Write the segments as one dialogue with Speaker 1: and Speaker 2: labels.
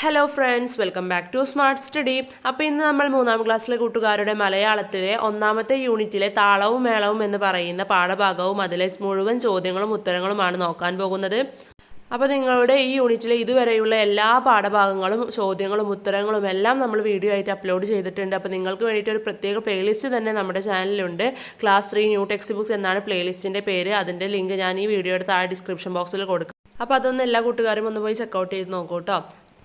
Speaker 1: Hello friends welcome back to smart study അപ്പോൾ ഇന്ന് നമ്മൾ മൂന്നാം ക്ലാസ്സിലെ കൂട്ടുകാരുടെ മലയാളത്തിലെ ഒന്നാമത്തെ യൂണിറ്റിലെ താളവും മേളവും എന്ന് പറയുന്ന പാഠഭാഗവും അതിലെ മുഴുവൻ ചോദ്യങ്ങളും ഉത്തരങ്ങളുമാണ് നോക്കാൻ പോകുന്നത്. അപ്പോൾ നിങ്ങളുടെ ഈ യൂണിറ്റിലെ ഇതുവരെയുള്ള എല്ലാ പാഠഭാഗങ്ങളും ചോദ്യങ്ങളും ഉത്തരങ്ങളും എല്ലാം നമ്മൾ വീഡിയോ ആയിട്ട് അപ്ലോഡ് ചെയ്തിട്ടുണ്ട്. അപ്പോൾ നിങ്ങൾക്ക് വേണ്ടിയിട്ട് ഒരു പ്രത്യേക പ്ലേലിസ്റ്റ് തന്നെ നമ്മുടെ ചാനലിലുണ്ട്. Class three new text books എന്നാണ് പ്ലേലിസ്റ്റിന്റെ പേര്. അതിന്റെ ലിങ്ക് ഞാൻ ഈ വീഡിയോയുടെ താഴെ ഡിസ്ക്രിപ്ഷൻ ബോക്സിൽ കൊടുക്കും. അപ്പോൾ അതൊന്ന് എല്ലാ കൂട്ടുകാരും ഒന്ന് പോയി ചെക്കൗട്ട് ചെയ്ത് നോക്കൂ കേട്ടോ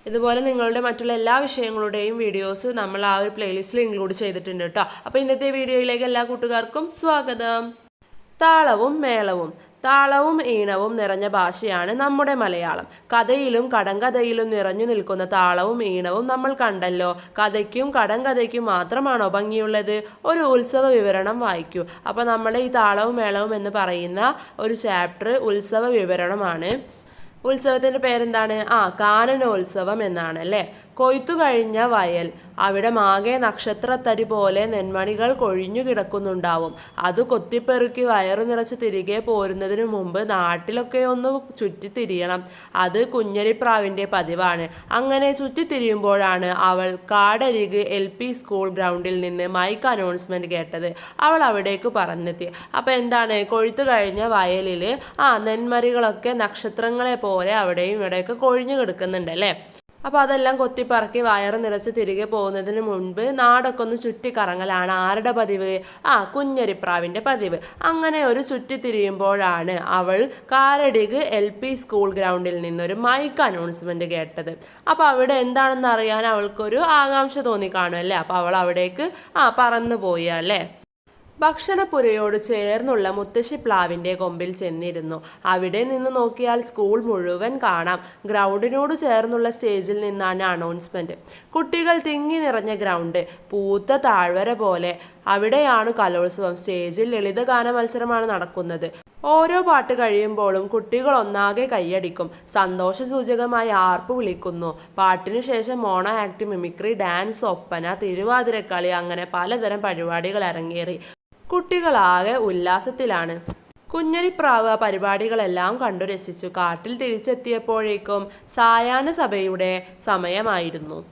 Speaker 1: ഇതുപോലെ നിങ്ങളുടെ മറ്റുള്ള എല്ലാ വിഷയങ്ങളുടെയും വീഡിയോസ് നമ്മൾ ആ ഒരു പ്ലേലിസ്റ്റിൽ ഇൻക്ലൂഡ് ചെയ്തിട്ടുണ്ട് കേട്ടോ. അപ്പോൾ ഇന്നത്തെ വീഡിയോയിലേക്ക് എല്ലാ കൂട്ടുകാർക്കും സ്വാഗതം. താളവും മേളവും താളവും ഈണവും നിറഞ്ഞ ഭാഷയാണ് നമ്മുടെ മലയാളം. കഥയിലും കടങ്കഥയിലും നിറഞ്ഞു നിൽക്കുന്ന താളവും ഈണവും നമ്മൾ കണ്ടല്ലോ. കഥയ്ക്കും കടങ്കഥയ്ക്കും മാത്രമാണോ ഭംഗിയുള്ളത്? ഒരു ഉത്സവ വിവരണം വായിക്കൂ. അപ്പോൾ നമ്മുടെ ഈ താളവും മേളവും എന്ന് പറയുന്ന ഒരു ചാപ്റ്റർ ഉത്സവ വിവരണമാണ്. ഉത്സവത്തിന്റെ പേരെന്താണ്? ആ കാനനോത്സവം എന്നാണ് അല്ലേ? കൊയ്ത്തു കഴിഞ്ഞ വയൽ. അവിടെ മാകെ നക്ഷത്രത്തരി പോലെ നെന്മണികൾ കൊഴിഞ്ഞു കിടക്കുന്നുണ്ടാവും. അത് കൊത്തിപ്പെറുക്കി വയറ് നിറച്ച് തിരികെ പോരുന്നതിന് മുമ്പ് നാട്ടിലൊക്കെ ഒന്ന് ചുറ്റി തിരിയണം അത് കുഞ്ഞരിപ്രാവിന്റെ പതിവാണ്. അങ്ങനെ ചുറ്റി ചുറ്റിത്തിരിയുമ്പോഴാണ് അവൾ കാടരിക് എൽ പി സ്കൂൾ ഗ്രൗണ്ടിൽ നിന്ന് മൈക്ക് അനൗൺസ്മെന്റ് കേട്ടത്. അവൾ അവിടേക്ക് പറന്നെത്തി. അപ്പോൾ എന്താണ്? കൊഴുത്തു കഴിഞ്ഞ വയലിൽ ആ നെന്മരികളൊക്കെ നക്ഷത്രങ്ങളെ പോലെ അവിടെയും ഇവിടെയൊക്കെ കൊഴിഞ്ഞു കിടക്കുന്നുണ്ട് അല്ലേ അപ്പോൾ അതെല്ലാം കൊത്തിപ്പറക്കി വയറ് നിറച്ച് തിരികെ പോകുന്നതിന് മുൻപ് നാടൊക്കെ ഒന്ന് ചുറ്റിക്കറങ്ങലാണ്. ആരുടെ പതിവ്? ആ കുഞ്ഞരിപ്രാവിന്റെ പതിവ്. അങ്ങനെ ഒരു ചുറ്റി ചുറ്റിത്തിരിയുമ്പോഴാണ് അവൾ കാരടിക് എൽ പി സ്കൂൾ ഗ്രൗണ്ടിൽ നിന്നൊരു മൈക്ക് അനൗൺസ്മെന്റ് കേട്ടത്. അപ്പോൾ അവിടെ എന്താണെന്ന് അറിയാൻ അവൾക്കൊരു ആകാംക്ഷ തോന്നി കാണുമല്ലേ അപ്പോൾ അവൾ അവിടേക്ക് ആ പറന്നു പോയി അല്ലേ? ഭക്ഷണപ്പുരയോട് ചേർന്നുള്ള മുത്തശ്ശി പ്ലാവിന്റെ കൊമ്പിൽ ചെന്നിരുന്നു. അവിടെ നിന്ന് നോക്കിയാൽ സ്കൂൾ മുഴുവൻ കാണാം. ഗ്രൗണ്ടിനോട് ചേർന്നുള്ള സ്റ്റേജിൽ നിന്നാണ് അനൗൺസ്മെന്റ് കുട്ടികൾ തിങ്ങി നിറഞ്ഞ ഗ്രൗണ്ട് പൂത്ത താഴ്വര പോലെ. അവിടെയാണ് കലോത്സവം. സ്റ്റേജിൽ ലളിതഗാന മത്സരമാണ് നടക്കുന്നത്. ഓരോ പാട്ട് കഴിയുമ്പോഴും കുട്ടികൾ ഒന്നാകെ കൈയടിക്കും. സന്തോഷ സൂചകമായി ആർപ്പ് വിളിക്കുന്നു. പാട്ടിനു ശേഷം mono act mimicry dance Oppana Thiruvathirakali അങ്ങനെ പലതരം പരിപാടികൾ അരങ്ങേറി. കുട്ടികളാകെ ഉല്ലാസത്തിലാണ്. കുഞ്ഞരിപ്രാവ് പരിപാടികളെല്ലാം കണ്ടു രസിച്ചു. കാട്ടിൽ തിരിച്ചെത്തിയപ്പോഴേക്കും സായാഹ്ന സഭയുടെ സമയമായിരുന്നു.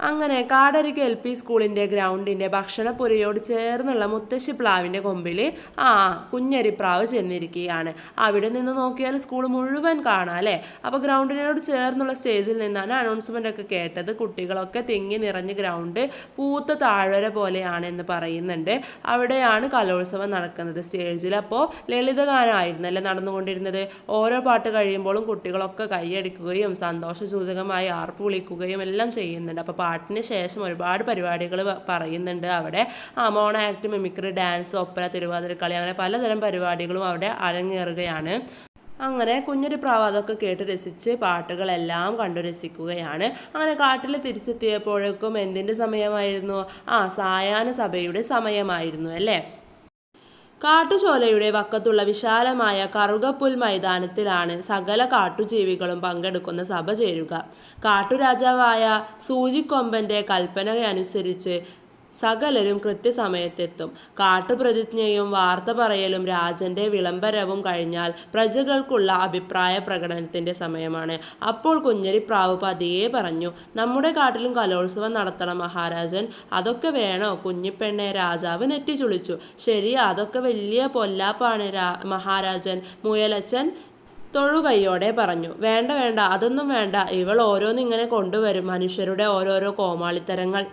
Speaker 1: അങ്ങനെ കാടരിക് എൽ പി സ്കൂളിന്റെ ഗ്രൗണ്ടിന്റെ ഭക്ഷണപ്പുരയോട് ചേർന്നുള്ള മുത്തശ്ശി പ്ലാവിന്റെ കൊമ്പിൽ ആ കുഞ്ഞരിപ്രാവ് ചെന്നിരിക്കുകയാണ്. അവിടെ നിന്ന് നോക്കിയാൽ സ്കൂൾ മുഴുവൻ കാണാം അല്ലേ? അപ്പോൾ ഗ്രൗണ്ടിനോട് ചേർന്നുള്ള സ്റ്റേജിൽ നിന്നാണ് അനൗൺസ്മെന്റ് ഒക്കെ കേട്ടത്. കുട്ടികളൊക്കെ തിങ്ങി നിറഞ്ഞ് ഗ്രൗണ്ട് പൂത്ത താഴ്വര പോലെയാണ് എന്ന് പറയുന്നുണ്ട്. അവിടെയാണ് കലോത്സവം നടക്കുന്നത് സ്റ്റേജിൽ. അപ്പോൾ ലളിതഗാനമായിരുന്നല്ലേ നടന്നുകൊണ്ടിരുന്നത്? ഓരോ പാട്ട് കഴിയുമ്പോഴും കുട്ടികളൊക്കെ കൈയടിക്കുകയും സന്തോഷസൂചകമായി ആർപ്പ് വിളിക്കുകയും എല്ലാം ചെയ്യുന്നുണ്ട്. അപ്പോൾ പാട്ടിന് ശേഷം ഒരുപാട് പരിപാടികൾ പറയുന്നുണ്ട്. അവിടെ mono act mimicry dance Oppana Thiruvathirakali അങ്ങനെ പലതരം പരിപാടികളും അവിടെ അരങ്ങേറുകയാണ്. അങ്ങനെ കുഞ്ഞൊരു പ്രാവ് അതൊക്കെ കേട്ട് രസിച്ച് പാട്ടുകളെല്ലാം കണ്ടു രസിക്കുകയാണ്. അങ്ങനെ കാട്ടിൽ തിരിച്ചെത്തിയപ്പോഴേക്കും എന്തിന്റെ സമയമായിരുന്നു? ആ സായാഹ്ന സഭയുടെ സമയമായിരുന്നു അല്ലേ? കാട്ടുചോലയുടെ വക്കത്തുള്ള വിശാലമായ കറുകപ്പുൽ മൈതാനത്തിലാണ് സകല കാട്ടുജീവികളും പങ്കെടുക്കുന്ന സഭ ചേരുക. കാട്ടുരാജാവായ സൂചിക്കൊമ്പന്റെ കൽപ്പനയനുസരിച്ച് സകലരും കൃത്യസമയത്തെത്തും. കാട്ടുപ്രതിജ്ഞയും വാർത്ത പറയലും രാജന്റെ വിളംബരവും കഴിഞ്ഞാൽ പ്രജകൾക്കുള്ള അഭിപ്രായ പ്രകടനത്തിന്റെ സമയമാണ്. അപ്പോൾ കുഞ്ഞരിപ്രാവ് പതിയെ പറഞ്ഞു നമ്മുടെ കാട്ടിലും കലോത്സവം നടത്തണം മഹാരാജൻ. അതൊക്കെ വേണോ? കുഞ്ഞിപ്പെണ്ണെ രാജാവ് നെറ്റിച്ചുളിച്ചു ശരി അതൊക്കെ വലിയ പൊല്ലാപ്പാണ് മഹാരാജൻ. മുയലച്ചൻ തൊഴുകൈയോടെ പറഞ്ഞു വേണ്ട വേണ്ട അതൊന്നും വേണ്ട. ഇവൾ ഓരോന്നിങ്ങനെ കൊണ്ടുവരും. മനുഷ്യരുടെ ഓരോരോ കോമാളിത്തരങ്ങൾ.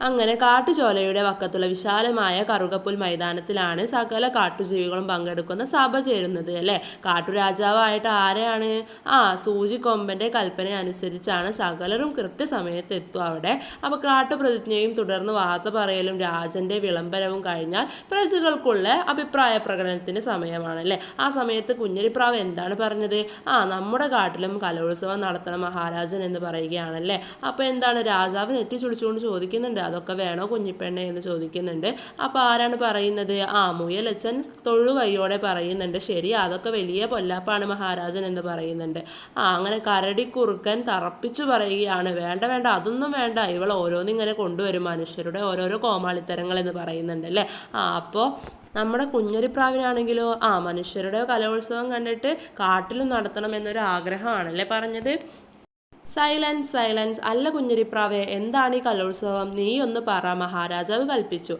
Speaker 1: അങ്ങനെ കാട്ടുചോലയുടെ വക്കത്തുള്ള വിശാലമായ കറുകപ്പുൽ മൈതാനത്തിലാണ് സകല കാട്ടുജീവികളും പങ്കെടുക്കുന്ന സഭ ചേരുന്നത് അല്ലേ? കാട്ടുരാജാവായിട്ട് ആരെയാണ്? ആ സൂചിക്കൊമ്പന്റെ കൽപ്പന അനുസരിച്ചാണ് സകലരും കൃത്യസമയത്ത് എത്തും അവിടെ. അപ്പോൾ കാട്ടുപ്രതിജ്ഞയും തുടർന്ന് വാർത്ത പറയലും രാജന്റെ വിളംബരവും കഴിഞ്ഞാൽ പ്രജകൾക്കുള്ള അഭിപ്രായ പ്രകടനത്തിന്റെ സമയമാണ് അല്ലേ? ആ സമയത്ത് കുഞ്ഞരിപ്രാവ് എന്താണ് പറഞ്ഞത്? ആ നമ്മുടെ കാട്ടിലും കലോത്സവം നടത്തണം മഹാരാജൻ എന്ന് പറയുകയാണല്ലേ? അപ്പോൾ എന്താണ് രാജാവ് നെറ്റി ചുളിച്ചുകൊണ്ട് ചോദിക്കുന്നുണ്ട്. അതൊക്കെ വേണോ കുഞ്ഞിപ്പെണ്ണ എന്ന് ചോദിക്കുന്നുണ്ട്. അപ്പോൾ ആരാണ് പറയുന്നത്? ആ മുയലച്ചൻ തൊഴുകൈയോടെ പറയുന്നുണ്ട്. ശരി അതൊക്കെ വലിയ പൊല്ലാപ്പാണ് മഹാരാജൻ എന്ന് പറയുന്നുണ്ട്. ആ അങ്ങനെ കരടി കരടിക്കുറുക്കൻ തറപ്പിച്ചു പറയുകയാണ്. വേണ്ട വേണ്ട അതൊന്നും വേണ്ട. ഇവൾ ഓരോന്നിങ്ങനെ കൊണ്ടുവരും. മനുഷ്യരുടെ ഓരോരോ കോമാളിത്തരങ്ങൾ എന്ന് പറയുന്നുണ്ട് അല്ലേ? ആ അപ്പോൾ നമ്മുടെ കുഞ്ഞരിപ്രാവിനാണെങ്കിലോ? ആ മനുഷ്യരുടെ കലോത്സവം കണ്ടിട്ട് കാട്ടിലും നടത്തണം എന്നൊരു ആഗ്രഹമാണല്ലേ പറഞ്ഞത്? സൈലൻസ് സൈലൻസ് അല്ല കുഞ്ഞിരിപ്രാവേ എന്താണ് ഈ കലോത്സവം? ഒന്ന് പറ മഹാരാജാവ് കൽപ്പിച്ചു.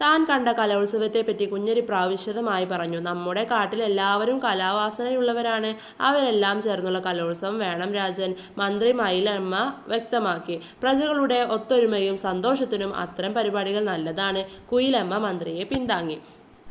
Speaker 1: താൻ കണ്ട കലോത്സവത്തെപ്പറ്റി കുഞ്ഞരിപ്രാവ് വിശദമായി പറഞ്ഞു. നമ്മുടെ കാട്ടിൽ എല്ലാവരും കലാവാസനയുള്ളവരാണ്. അവരെല്ലാം ചേർന്നുള്ള കലോത്സവം വേണം രാജൻ. മന്ത്രി മയിലമ്മ വ്യക്തമാക്കി. പ്രജകളുടെ ഒത്തൊരുമയും സന്തോഷത്തിനും അത്തരം പരിപാടികൾ നല്ലതാണ്. കുയിലമ്മ മന്ത്രിയെ പിന്താങ്ങി.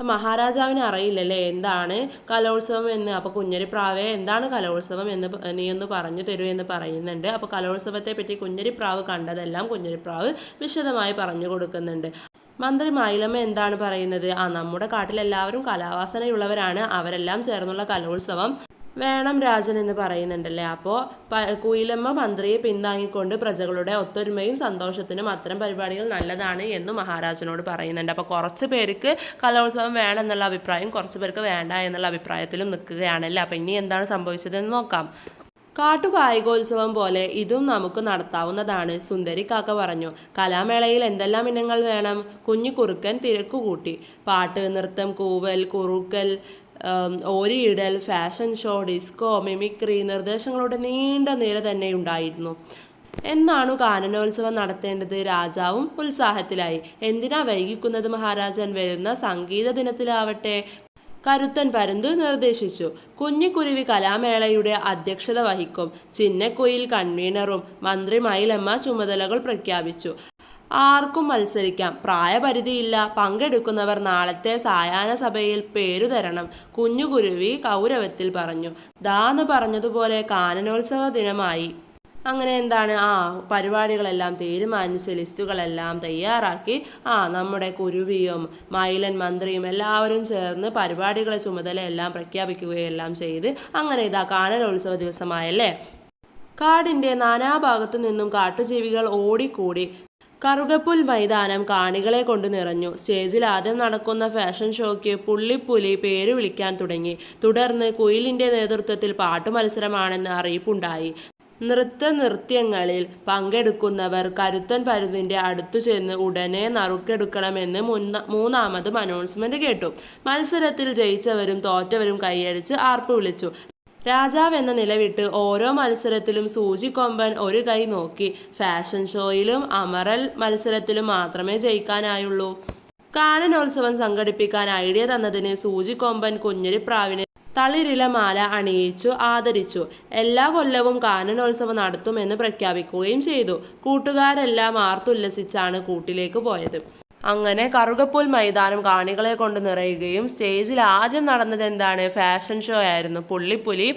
Speaker 1: മഹാരാജാവിന് അറിയില്ലല്ലേ? എന്താണ് കലോത്സവം എന്ന്? അപ്പോൾ കുഞ്ഞരിപ്രാവെ എന്താണ് കലോത്സവം എന്ന് നീ ഒന്ന് പറഞ്ഞു തരൂ എന്ന് പറയുന്നുണ്ട്. അപ്പോൾ കലോത്സവത്തെ പറ്റി കുഞ്ഞരിപ്രാവ് കണ്ടതെല്ലാം കുഞ്ഞരിപ്രാവ് വിശദമായി പറഞ്ഞു കൊടുക്കുന്നുണ്ട്. മന്ത്രി മൈലമ്മ എന്താണ് പറയുന്നത്? ആ നമ്മുടെ കാട്ടിലെല്ലാവരും കലാവാസനയുള്ളവരാണ്. അവരെല്ലാം ചേർന്നുള്ള കലോത്സവം വേണം രാജൻ എന്ന് പറയുന്നുണ്ടല്ലേ? അപ്പോൾ കുയിലമ്മ മന്ത്രിയെ പിന്താങ്ങിക്കൊണ്ട് പ്രജകളുടെ ഒത്തൊരുമയും സന്തോഷത്തിനും അത്തരം പരിപാടികൾ നല്ലതാണ് എന്ന് മഹാരാജനോട് പറയുന്നുണ്ട്. അപ്പോൾ കുറച്ച് പേർക്ക് കലോത്സവം വേണം എന്നുള്ള അഭിപ്രായം കുറച്ച് പേർക്ക് വേണ്ട എന്നുള്ള അഭിപ്രായത്തിലും നിൽക്കുകയാണല്ലേ? അപ്പോൾ ഇനി എന്താണ് സംഭവിച്ചതെന്ന് നോക്കാം. കാട്ടുകായികോത്സവം പോലെ ഇതും നമുക്ക് നടത്താവുന്നതാണ് സുന്ദരി കാക്ക പറഞ്ഞു. കലാമേളയിൽ എന്തെല്ലാം ഇനങ്ങൾ വേണം? കുഞ്ഞു കുറുക്കൻ തിരക്കുകൂട്ടി. പാട്ട് നൃത്തം കൂവൽ കുറുക്കൽ ഓരിയിടൽ ഫാഷൻ ഷോ ഡിസ്കോ മിമിക്രി നിർദ്ദേശങ്ങളുടെ നീണ്ട നിര തന്നെ ഉണ്ടായിരുന്നു. എന്നാണു കാനനോത്സവം നടത്തേണ്ടത് രാജാവും ഉത്സാഹത്തിലായി. എന്തിനാ വൈകിക്കുന്നത് മഹാരാജൻ? വരുന്ന സംഗീത ദിനത്തിലാവട്ടെ കരുത്തൻ പരുന്ത് നിർദ്ദേശിച്ചു. കുഞ്ഞിക്കുരുവി കലാമേളയുടെ അധ്യക്ഷത വഹിക്കും. ചിന്നക്കുയിൽ കൺവീനറും മന്ത്രി മയിലമ്മ ചുമതലകൾ പ്രഖ്യാപിച്ചു. ആർക്കും മത്സരിക്കാം. പ്രായപരിധിയില്ല. പങ്കെടുക്കുന്നവർ നാളത്തെ സായാഹ്ന സഭയിൽ പേരു തരണം കുഞ്ഞുകുരുവി കൗരവത്തിൽ പറഞ്ഞു. ദാന്ന് പറഞ്ഞതുപോലെ കാനനോത്സവ ദിനമായി. അങ്ങനെ എന്താണ്? ആ പരിപാടികളെല്ലാം തീരുമാനിച്ച് ലിസ്റ്റുകളെല്ലാം തയ്യാറാക്കി. ആ നമ്മുടെ കുരുവിയും മൈലൻ മന്ത്രിയും എല്ലാവരും ചേർന്ന് പരിപാടികളെ ചുമതലയെല്ലാം പ്രഖ്യാപിക്കുകയെല്ലാം ചെയ്ത് അങ്ങനെ ഇതാ കാനനോത്സവ ദിവസമായല്ലേ? കാടിന്റെ നാനാഭാഗത്തു നിന്നും കാട്ടുജീവികൾ ഓടിക്കൂടി. കറുകപ്പുൽ മൈതാനം കാണികളെ കൊണ്ട് നിറഞ്ഞു. സ്റ്റേജിൽ ആദ്യം നടക്കുന്ന ഫാഷൻ ഷോയ്ക്ക് പുള്ളിപ്പുലി പേര് വിളിക്കാൻ തുടങ്ങി. തുടർന്ന് കുയിലിന്റെ നേതൃത്വത്തിൽ പാട്ടു മത്സരമാണെന്ന് അറിയിപ്പുണ്ടായി. നൃത്ത നൃത്യങ്ങളിൽ പങ്കെടുക്കുന്നവർ കരുത്തൻ പരുതിന്റെ അടുത്തു ചെന്ന് ഉടനെ നറുക്കെടുക്കണമെന്ന് മുന്ന മൂന്നാമതും അനൗൺസ്മെന്റ് കേട്ടു. മത്സരത്തിൽ ജയിച്ചവരും തോറ്റവരും കൈയടിച്ച് ആർപ്പ് വിളിച്ചു. രാജാവ് എന്ന നിലവിട്ട് ഓരോ മത്സരത്തിലും സൂചിക്കൊമ്പൻ ഒരു കൈ നോക്കി. ഫാഷൻ ഷോയിലും അമറൽ മത്സരത്തിലും മാത്രമേ ജയിക്കാനായുള്ളൂ. കാനനോത്സവം സംഘടിപ്പിക്കാൻ ഐഡിയ തന്നതിന് സൂചിക്കൊമ്പൻ കുഞ്ഞിരിപ്രാവിനെ തളിരില മാല അണിയിച്ചു ആദരിച്ചു. എല്ലാ കൊല്ലവും കാനനോത്സവം നടത്തുമെന്ന് പ്രഖ്യാപിക്കുകയും ചെയ്തു. കൂട്ടുകാരെല്ലാം ആർത്തുല്ലസിച്ചാണ് കൂട്ടിലേക്ക് പോയത്. അങ്ങനെ കറുകപ്പുൽ മൈതാനം കാണികളെ കൊണ്ട് നിറയുകയും സ്റ്റേജിൽ ആദ്യം നടന്നത് എന്താണ്? ഫാഷൻ ഷോ ആയിരുന്നു. പുള്ളിപ്പുലി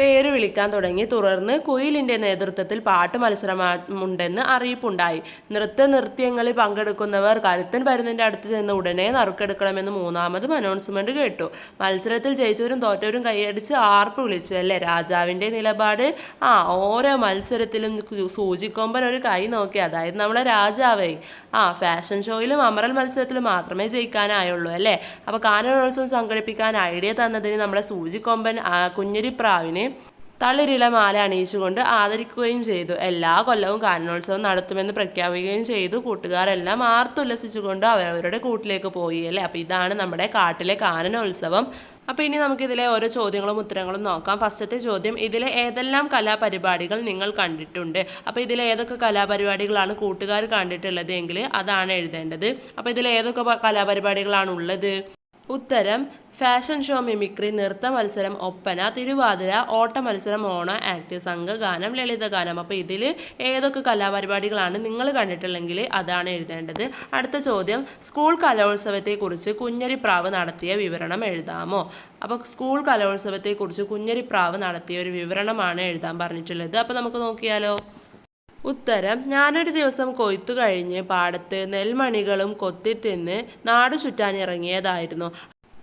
Speaker 1: പേര് വിളിക്കാൻ തുടങ്ങി. തുടർന്ന് കുയിലിന്റെ നേതൃത്വത്തിൽ പാട്ട് മത്സരമുണ്ടെന്ന് അറിയിപ്പുണ്ടായി. നൃത്ത നൃത്യങ്ങളിൽ പങ്കെടുക്കുന്നവർ കരുത്തൻ പരുന്നിന്റെ അടുത്ത് ചെന്ന് ഉടനെ നറുക്കെടുക്കണമെന്ന് മൂന്നാമതും അനൗൺസ്മെന്റ് കേട്ടു. മത്സരത്തിൽ ജയിച്ചവരും തോറ്റവരും കൈയടിച്ച് ആർപ്പ് വിളിച്ചു. അല്ലേ? രാജാവിന്റെ നിലപാട്? ആ ഓരോ മത്സരത്തിലും സൂചിക്കൊമ്പൻ ഒരു കൈ നോക്കി. അതായത് നമ്മളെ രാജാവേ. ആ ഫാഷൻ ഷോയിലും അമറൽ മത്സരത്തിലും മാത്രമേ ജയിക്കാനായുള്ളൂ. അല്ലേ? അപ്പോൾ കാനോത്സവം സംഘടിപ്പിക്കാൻ ഐഡിയ തന്നതിന് നമ്മുടെ സൂചിക്കൊമ്പൻ കുഞ്ഞിരിപ്രാവിന് തളിരില മാല അണിയിച്ചുകൊണ്ട് ആദരിക്കുകയും ചെയ്തു. എല്ലാ കൊല്ലവും കാരണോത്സവം നടത്തുമെന്ന് പ്രഖ്യാപിക്കുകയും ചെയ്തു. കൂട്ടുകാരെല്ലാം ആർത്തുല്ലസിച്ചുകൊണ്ട് അവരവരുടെ കൂട്ടിലേക്ക് പോയി അല്ലേ? അപ്പോൾ ഇതാണ് നമ്മുടെ കാട്ടിലെ കാനനോത്സവം. അപ്പോൾ ഇനി നമുക്കിതിലെ ഓരോ ചോദ്യങ്ങളും ഉത്തരങ്ങളും നോക്കാം. ഫസ്റ്റത്തെ ചോദ്യം ഇതിലെ ഏതെല്ലാം കലാപരിപാടികൾ നിങ്ങൾ കണ്ടിട്ടുണ്ട്? അപ്പോൾ ഇതിലെ ഏതൊക്കെ കലാപരിപാടികളാണ് കൂട്ടുകാർ കണ്ടിട്ടുള്ളത് എങ്കിൽ അതാണ് എഴുതേണ്ടത്. അപ്പോൾ ഇതിലെ ഏതൊക്കെ കലാപരിപാടികളാണ് ഉള്ളത്? ഉത്തരം ഫാഷൻ ഷോ മിമിക്രി നൃത്ത മത്സരം ഒപ്പന തിരുവാതിര ഓട്ട മത്സരം ഓണ ആക്ട് സംഘഗാനം ലളിതഗാനം അപ്പോൾ ഇതിൽ ഏതൊക്കെ കലാപരിപാടികളാണ് നിങ്ങൾ കണ്ടിട്ടുള്ളെങ്കിൽ അതാണ് എഴുതേണ്ടത്. അടുത്ത ചോദ്യം സ്കൂൾ കലോത്സവത്തെക്കുറിച്ച് കുഞ്ഞരിപ്രാവ് നടത്തിയ വിവരണം എഴുതാമോ? അപ്പോൾ സ്കൂൾ കലോത്സവത്തെക്കുറിച്ച് കുഞ്ഞരിപ്രാവ് നടത്തിയ ഒരു വിവരണമാണ് എഴുതാൻ പറഞ്ഞിട്ടുള്ളത്. അപ്പോൾ നമുക്ക് നോക്കിയാലോ? ഉത്തരം ഞാനൊരു ദിവസം കൊയ്ത്തു കഴിഞ്ഞ് പാടത്ത് നെൽമണികളും കൊത്തിത്തിന്ന് നാട് ചുറ്റാൻ ഇറങ്ങിയതായിരുന്നു.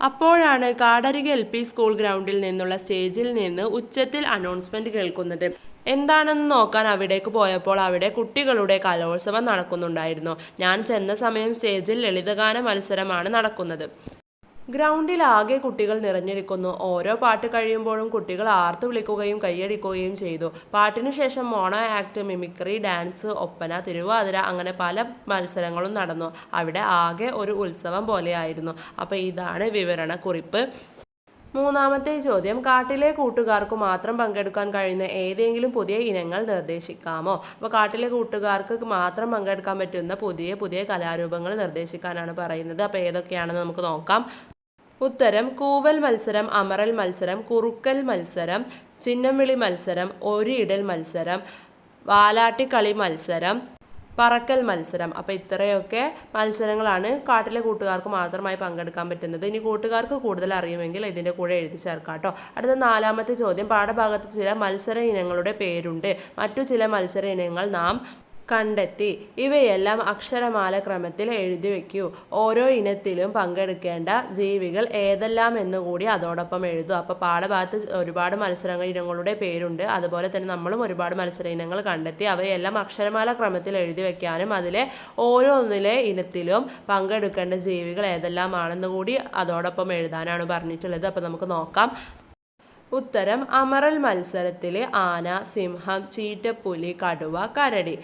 Speaker 1: അപ്പോഴാണ് കാടരികെ എൽ പി സ്കൂൾ ഗ്രൗണ്ടിൽ നിന്നുള്ള സ്റ്റേജിൽ നിന്ന് ഉച്ചത്തിൽ അനൗൺസ്മെന്റ് കേൾക്കുന്നത്. എന്താണെന്ന് നോക്കാൻ അവിടേക്ക് പോയപ്പോൾ അവിടെ കുട്ടികളുടെ കലോത്സവം നടക്കുന്നുണ്ടായിരുന്നു. ഞാൻ ചെന്ന സമയം സ്റ്റേജിൽ ലളിതഗാന മത്സരമാണ് നടക്കുന്നത്. ഗ്രൗണ്ടിൽ ആകെ കുട്ടികൾ നിറഞ്ഞിരിക്കുന്നു. ഓരോ പാട്ട് കഴിയുമ്പോഴും കുട്ടികൾ ആർത്തു വിളിക്കുകയും കൈയടിക്കുകയും ചെയ്തു. പാട്ടിനു ശേഷം mono act mimicry dance Oppana Thiruvathira അങ്ങനെ പല മത്സരങ്ങളും നടന്നു. അവിടെ ആകെ ഒരു ഉത്സവം പോലെയായിരുന്നു. അപ്പോൾ ഇതാണ് വിവരണക്കുറിപ്പ് മൂന്നാമത്തെ ചോദ്യം കാട്ടിലെ കൂട്ടുകാർക്ക് മാത്രം പങ്കെടുക്കാൻ കഴിയുന്ന ഏതെങ്കിലും പുതിയ ഇനങ്ങൾ നിർദ്ദേശിക്കാമോ? അപ്പോൾ കാട്ടിലെ കൂട്ടുകാർക്ക് മാത്രം പങ്കെടുക്കാൻ പറ്റുന്ന പുതിയ പുതിയ കലാരൂപങ്ങൾ നിർദ്ദേശിക്കാനാണ് പറയുന്നത്. അപ്പോൾ ഏതൊക്കെയാണെന്ന് നമുക്ക് നോക്കാം. ഉത്തരം കൂവൽ മത്സരം അമറൽ മത്സരം കുറുക്കൽ മത്സരം ചിന്നംവിളി മത്സരം ഒരിടൽ മത്സരം വാലാട്ടിക്കളി മത്സരം പറക്കൽ മത്സരം. അപ്പോൾ ഇത്രയൊക്കെ മത്സരങ്ങളാണ് കാട്ടിലെ കൂട്ടുകാർക്ക് മാത്രമായി പങ്കെടുക്കാൻ പറ്റുന്നത്. ഇനി കൂട്ടുകാർക്ക് കൂടുതൽ അറിയുമെങ്കിൽ ഇതിന്റെ കൂടെ എഴുതി ചേർക്കാം കേട്ടോ. അടുത്ത നാലാമത്തെ ചോദ്യം. പാഠഭാഗത്ത് ചില മത്സര ഇനങ്ങളുടെ പേരുണ്ട്. മറ്റു ചില മത്സര ഇനങ്ങൾ നാം കണ്ടെത്തി. ഇവയെല്ലാം അക്ഷരമാല ക്രമത്തിൽ എഴുതി വെക്കൂ ഓരോ ഇനത്തിലും പങ്കെടുക്കേണ്ട ജീവികൾ ഏതെല്ലാം എന്നുകൂടി അതോടൊപ്പം എഴുതും അപ്പോൾ പാഠഭാഗത്ത് ഒരുപാട് മത്സരങ്ങൾ ഇനങ്ങളുടെ പേരുണ്ട്. അതുപോലെ തന്നെ നമ്മളും ഒരുപാട് മത്സര ഇനങ്ങൾ കണ്ടെത്തി അവയെല്ലാം അക്ഷരമാല ക്രമത്തിൽ എഴുതി വെക്കാനും അതിലെ ഓരോന്നിലെ ഇനത്തിലും പങ്കെടുക്കേണ്ട ജീവികൾ ഏതെല്ലാമാണെന്ന് കൂടി അതോടൊപ്പം എഴുതാനാണ് പറഞ്ഞിട്ടുള്ളത്. അപ്പോൾ നമുക്ക് നോക്കാം. ഉത്തരം. അമറൽ മത്സരത്തിൽ ആന സിംഹം ചീറ്റപ്പുലി കടുവ കരടി.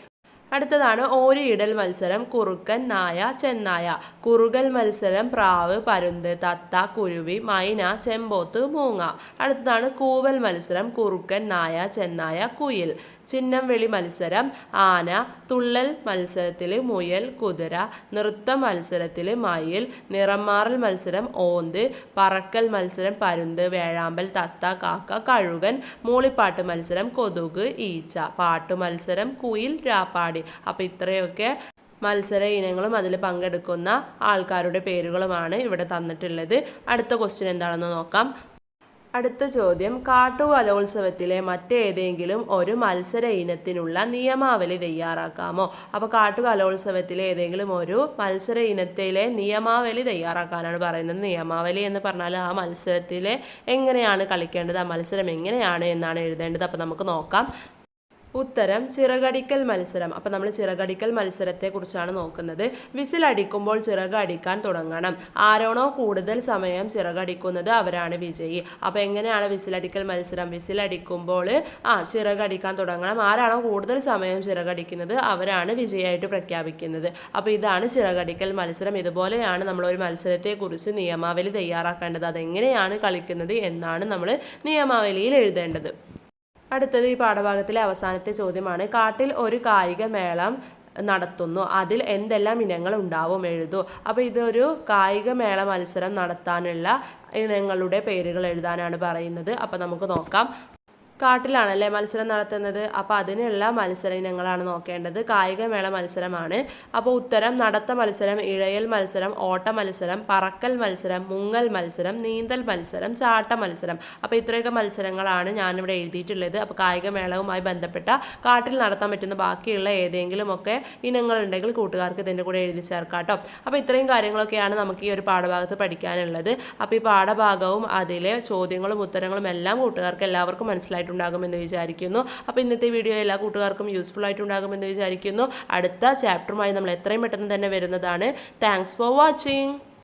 Speaker 1: അടുത്തതാണ് ഓരിയിടൽ മത്സരം കുറുക്കൻ നായ ചെന്നായ. കുറുകൽ മത്സരം പ്രാവ് പരുന്ത് തത്ത കുരുവി മൈന ചെമ്പോത്ത് മൂങ്ങ. അടുത്തതാണ് കൂവൽ മത്സരം കുറുക്കൻ നായ ചെന്നായ കുയിൽ. ചിഹ്നം വെളി മത്സരം ആന തുള്ളൽ മത്സരത്തിൽ മുയൽ കുതിര നൃത്ത മത്സരത്തിൽ മയിൽ നിറമാറൽ മത്സരം ഓന്ത് പറക്കൽ മത്സരം പരുന്ത് വേഴാമ്പൽ തത്ത കാക്ക കഴുകൻ മൂളിപ്പാട്ട് മത്സരം കൊതുക് ഈച്ച പാട്ട് മത്സരം കുയിൽ രാപ്പാടി. അപ്പോൾ ഇത്രയൊക്കെ മത്സര ഇനങ്ങളും അതിൽ പങ്കെടുക്കുന്ന ആൾക്കാരുടെ പേരുകളുമാണ് ഇവിടെ തന്നിട്ടുള്ളത്. അടുത്ത ക്വസ്റ്റ്യൻ എന്താണെന്ന് നോക്കാം. അടുത്ത ചോദ്യം. കാട്ടു കലോത്സവത്തിലെ മറ്റേതെങ്കിലും ഒരു മത്സര ഇനത്തിനുള്ള നിയമാവലി തയ്യാറാക്കാമോ? അപ്പോൾ കാട്ടുകലോത്സവത്തിലെ ഏതെങ്കിലും ഒരു മത്സര ഇനത്തിലെ നിയമാവലി തയ്യാറാക്കാനാണ് പറയുന്നത്. നിയമാവലി എന്ന് പറഞ്ഞാൽ ആ മത്സരത്തിലെ എങ്ങനെയാണ് കളിക്കേണ്ടത്? ആ മത്സരം എങ്ങനെയാണ് എന്നാണ് എഴുതേണ്ടത്. അപ്പോൾ നമുക്ക് നോക്കാം. ഉത്തരം ചിറകടിക്കൽ മത്സരം. അപ്പം നമ്മൾ ചിറകടിക്കൽ മത്സരത്തെക്കുറിച്ചാണ് നോക്കുന്നത്. വിസിലടിക്കുമ്പോൾ ചിറകടിക്കാൻ തുടങ്ങണം. ആരോണോ കൂടുതൽ സമയം ചിറകടിക്കുന്നത് അവരാണ് വിജയി. അപ്പോൾ എങ്ങനെയാണ് വിസിലടിക്കൽ മത്സരം? വിസിലടിക്കുമ്പോൾ ആ ചിറകടിക്കാൻ തുടങ്ങണം. ആരാണോ കൂടുതൽ സമയം ചിറകടിക്കുന്നത് അവരാണ് വിജയമായിട്ട് പ്രഖ്യാപിക്കുന്നത്. അപ്പോൾ ഇതാണ് ചിറകടിക്കൽ മത്സരം. ഇതുപോലെയാണ് നമ്മൾ ഒരു മത്സരത്തെക്കുറിച്ച് നിയമാവലി തയ്യാറാക്കേണ്ടത്. അതെങ്ങനെയാണ് കളിക്കുന്നത് എന്നാണ് നമ്മൾ നിയമാവലിയിൽ എഴുതേണ്ടത്. അടുത്തത് ഈ പാഠഭാഗത്തിലെ അവസാനത്തെ ചോദ്യമാണ്. കാട്ടിൽ ഒരു കായിക മേളം നടത്തുന്നു. അതിൽ എന്തെല്ലാം ഇനങ്ങൾ ഉണ്ടാവും എഴുതൂ. അപ്പോൾ ഇതൊരു കായിക മേള മത്സരം നടത്താനുള്ള ഇനങ്ങളുടെ പേരുകൾ എഴുതാനാണ് പറയുന്നത്. അപ്പോൾ നമുക്ക് നോക്കാം. കാട്ടിലാണല്ലേ മത്സരം നടത്തുന്നത്? അപ്പോൾ അതിനുള്ള മത്സര ഇനങ്ങളാണ് നോക്കേണ്ടത്. കായികമേള മത്സരമാണ്. അപ്പോൾ ഉത്തരം നടത്ത മത്സരം ഇഴയൽ മത്സരം ഓട്ട മത്സരം പറക്കൽ മത്സരം മുങ്ങൽ മത്സരം നീന്തൽ മത്സരം ചാട്ട മത്സരം. അപ്പോൾ ഇത്രയൊക്കെ മത്സരങ്ങളാണ് ഞാനിവിടെ എഴുതിയിട്ടുള്ളത്. അപ്പോൾ കായികമേളവുമായി ബന്ധപ്പെട്ട കാട്ടിൽ നടത്താൻ പറ്റുന്ന ബാക്കിയുള്ള ഏതെങ്കിലും ഒക്കെ ഇനങ്ങളുണ്ടെങ്കിൽ കൂട്ടുകാർക്ക് ഇതിന്റെ കൂടെ എഴുതി ചേർക്കാം കേട്ടോ അപ്പോൾ ഇത്രയും കാര്യങ്ങളൊക്കെയാണ് നമുക്ക് ഈ ഒരു പാഠഭാഗത്ത് പഠിക്കാനുള്ളത്. അപ്പോൾ ഈ പാഠഭാഗവും അതിലെ ചോദ്യങ്ങളും ഉത്തരങ്ങളും എല്ലാം കൂട്ടുകാർക്ക് എല്ലാവർക്കും മനസ്സിലായിട്ടുണ്ടാകുമെന്ന് വിചാരിക്കുന്നു. അപ്പോൾ ഇന്നത്തെ വീഡിയോ എല്ലാ കൂട്ടുകാർക്കും യൂസ്ഫുൾ ആയിട്ട് ആയിട്ടുണ്ടാകുമെന്ന് വിചാരിക്കുന്നു. അടുത്ത ചാപ്റ്ററുമായി നമ്മൾ എത്രയും പെട്ടെന്ന് തന്നെ വരുന്നതാണ്. Thanks for watching